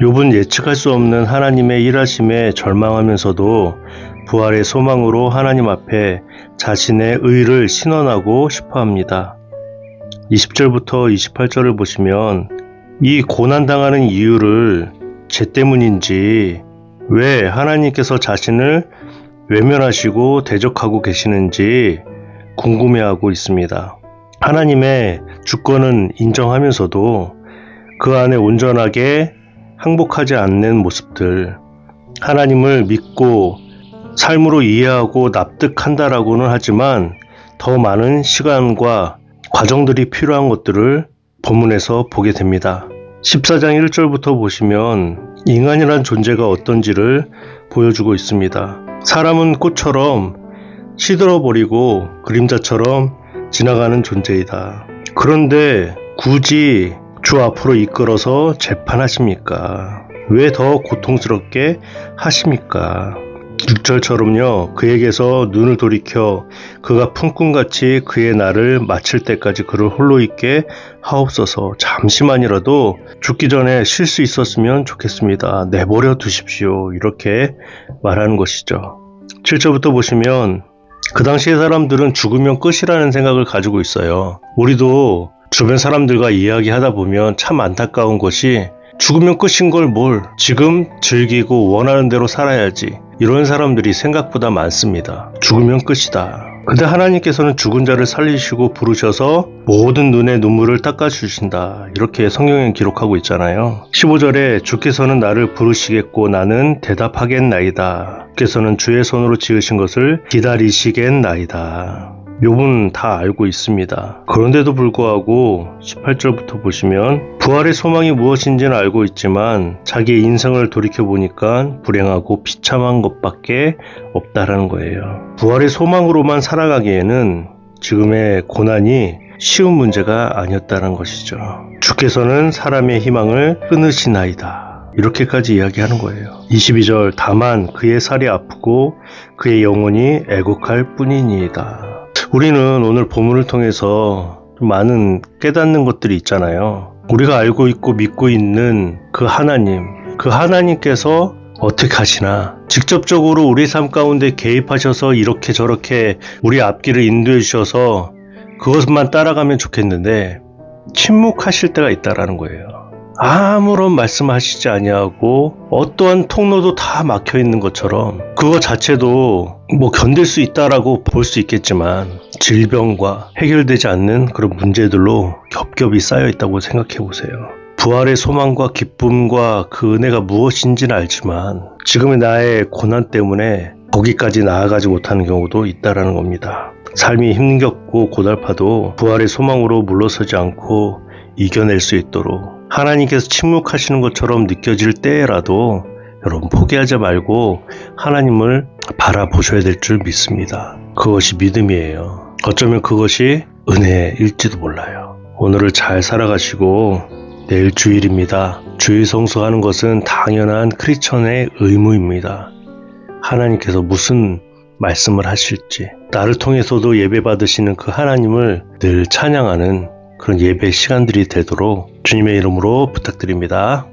욥은 예측할 수 없는 하나님의 일하심에 절망하면서도 부활의 소망으로 하나님 앞에 자신의 의를 신원하고 싶어 합니다. 20절부터 28절을 보시면 이 고난당하는 이유를 죄 때문인지 왜 하나님께서 자신을 외면하시고 대적하고 계시는지 궁금해하고 있습니다. 하나님의 주권은 인정하면서도 그 안에 온전하게 항복하지 않는 모습들, 하나님을 믿고 삶으로 이해하고 납득한다라고는 하지만 더 많은 시간과 과정들이 필요한 것들을 본문에서 보게 됩니다. 14장 1절부터 보시면 인간이란 존재가 어떤지를 보여주고 있습니다. 사람은 꽃처럼 시들어버리고 그림자처럼 지나가는 존재이다. 그런데 굳이 주 앞으로 이끌어서 재판하십니까? 왜 더 고통스럽게 하십니까? 6절처럼요, 그에게서 눈을 돌이켜 그가 품꾼같이 그의 날을 마칠 때까지 그를 홀로 있게 하옵소서 잠시만이라도 죽기 전에 쉴 수 있었으면 좋겠습니다. 내버려 두십시오. 이렇게 말하는 것이죠. 7절부터 보시면 그 당시의 사람들은 죽으면 끝이라는 생각을 가지고 있어요. 우리도 주변 사람들과 이야기하다 보면 참 안타까운 것이 죽으면 끝인 걸 뭘 지금 즐기고 원하는 대로 살아야지 이런 사람들이 생각보다 많습니다. 죽으면 끝이다. 근데 하나님께서는 죽은 자를 살리시고 부르셔서 모든 눈의 눈물을 닦아주신다. 이렇게 성경에 기록하고 있잖아요. 15절에 주께서는 나를 부르시겠고 나는 대답하겠나이다. 주께서는 주의 손으로 지으신 것을 기다리시겠나이다. 욥은 다 알고 있습니다. 그런데도 불구하고 18절부터 보시면 부활의 소망이 무엇인지는 알고 있지만 자기의 인생을 돌이켜 보니까 불행하고 비참한 것밖에 없다라는 거예요. 부활의 소망으로만 살아가기에는 지금의 고난이 쉬운 문제가 아니었다는 것이죠. 주께서는 사람의 희망을 끊으시나이다. 이렇게까지 이야기하는 거예요. 22절 다만 그의 살이 아프고 그의 영혼이 애곡할 뿐이니이다. 우리는 오늘 본문을 통해서 좀 많은 깨닫는 것들이 있잖아요. 우리가 알고 있고 믿고 있는 그 하나님, 그 하나님께서 어떻게 하시나? 직접적으로 우리 삶 가운데 개입하셔서 이렇게 저렇게 우리 앞길을 인도해 주셔서 그것만 따라가면 좋겠는데 침묵하실 때가 있다라는 거예요. 아무런 말씀하시지 아니하고 어떠한 통로도 다 막혀 있는 것처럼 그거 자체도 뭐 견딜 수 있다라고 볼 수 있겠지만 질병과 해결되지 않는 그런 문제들로 겹겹이 쌓여 있다고 생각해 보세요. 부활의 소망과 기쁨과 그 은혜가 무엇인지는 알지만 지금의 나의 고난 때문에 거기까지 나아가지 못하는 경우도 있다라는 겁니다. 삶이 힘겹고 고달파도 부활의 소망으로 물러서지 않고 이겨낼 수 있도록 하나님께서 침묵하시는 것처럼 느껴질 때라도 여러분 포기하지 말고 하나님을 바라보셔야 될 줄 믿습니다. 그것이 믿음이에요. 어쩌면 그것이 은혜일지도 몰라요. 오늘을 잘 살아가시고 내일 주일입니다. 주일 성수하는 것은 당연한 크리스천의 의무입니다. 하나님께서 무슨 말씀을 하실지 나를 통해서도 예배 받으시는 그 하나님을 늘 찬양하는 그런 예배 시간들이 되도록 주님의 이름으로 부탁드립니다.